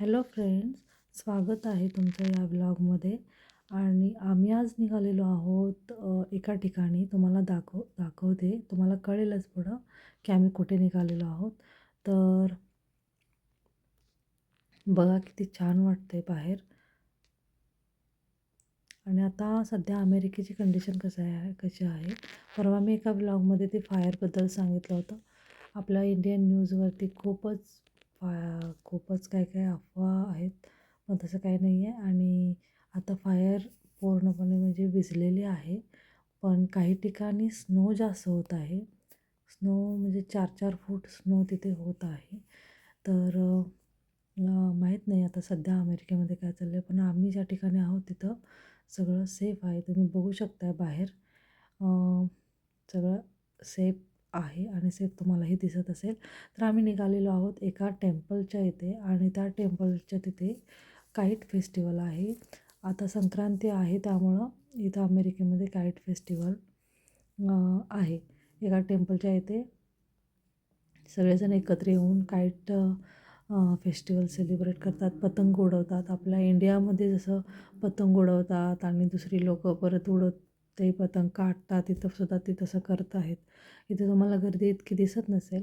Hello friends स्वागत आहे तुमचं या ब्लॉगमध्ये. आणि आम्ही आज निघालेलो आहोत एका ठिकाणी. तुम्हाला दाखव दाखवते. तुम्हाला कळेलच पुढं की आम्ही कुठे निघालेलो आहोत. तर बघा किती छान वाटतंय बाहेर. आणि आता सध्या अमेरिकेची कंडिशन कसं आहे कशी आहे? परवा मी एका ब्लॉगमध्ये ते फायरबद्दल सांगितलं होतं. आपल्या इंडियन न्यूजवरती खूपच फा खूपच काय काय अफवा आहेत. पण तसं काही नाही आहे. आणि आता फायर पूर्णपणे म्हणजे विझलेली आहे. पण काही ठिकाणी स्नो जास्त होत आहे. स्नो म्हणजे चार चार फूट स्नो तिथे होत आहे. तर माहीत नाही आता सध्या अमेरिकेमध्ये काय चाललं आहे पण आम्ही ज्या ठिकाणी आहोत तिथं सगळं सेफ आहे. तुम्ही बघू शकता बाहेर. सगळं सेफ आहे आणि सेफ तुम्हालाही दिसत असेल. तर आम्ही निघालेलो आहोत एका टेम्पलच्या इथे आणि त्या टेम्पलच्या तिथे काईट फेस्टिवल आहे. आता संक्रांती आहे त्यामुळं इथं अमेरिकेमध्ये काईट फेस्टिवल आहे. एका टेम्पलच्या इथे सगळेजण एकत्र येऊन काईट फेस्टिवल सेलिब्रेट करतात पतंग उडवतात. आपल्या इंडियामध्ये जसं पतंग उडवतात आणि दुसरी लोकं परत उडत ते पतंग काढतात तिथं सुद्धा ते तसं करत आहेत. इथे तुम्हाला गर्दी इतकी दिसत नसेल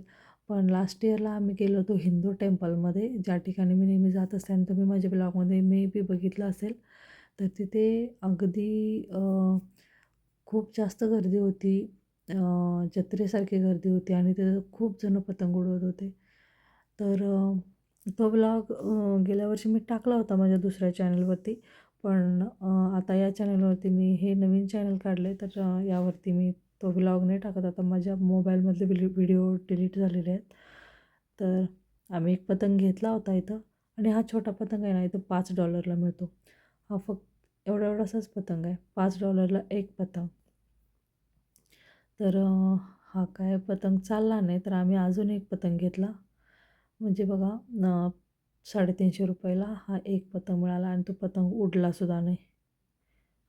पण लास्ट इयरला आम्ही गेलो होतो हिंदू टेम्पलमध्ये. ज्या ठिकाणी मी नेहमी जात असते आणि तुम्ही माझ्या ब्लॉगमध्ये मे बी बघितलं असेल तर तिथे अगदी खूप जास्त गर्दी होती. जत्रेसारखी गर्दी होती आणि तिथं खूप जण पतंग उडवत होते. तर तो ब्लॉग गेल्या वर्षी मी टाकला होता माझ्या दुसऱ्या चॅनलवरती पण आता या चॅनलवरती मी हे नवीन चॅनल काढले तर यावरती मी तो ब्लॉग नाही टाकत. आता माझ्या मोबाईलमधले व्हिडिओ व्हिडिओ डिलीट झालेले आहेत. तर आम्ही एक पतंग घेतला होता इथं आणि हा छोटा पतंग आहे ना इथं पाच डॉलरला मिळतो. हा फक्त एवढा एवढासाच पतंग आहे. पाच डॉलरला एक पतंग. तर हा काय पतंग चालला नाही तर आम्ही अजून एक पतंग घेतला. म्हणजे बघा साडेतीनशे रुपयाला हा एक पतंग मिळाला आणि तो पतंग उडलासुद्धा नाही.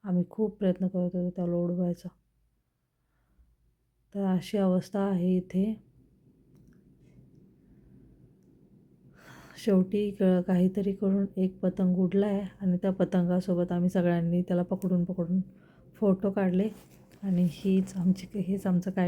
आम्ही खूप प्रयत्न करत होतो त्याला उडवायचा. तर अशी अवस्था आहे इथे. शेवटी क काहीतरी करून एक पतंग उडला आहे आणि त्या पतंगासोबत आम्ही सगळ्यांनी त्याला पकडून पकडून फोटो काढले आणि हीच आमची हेच आमचं काय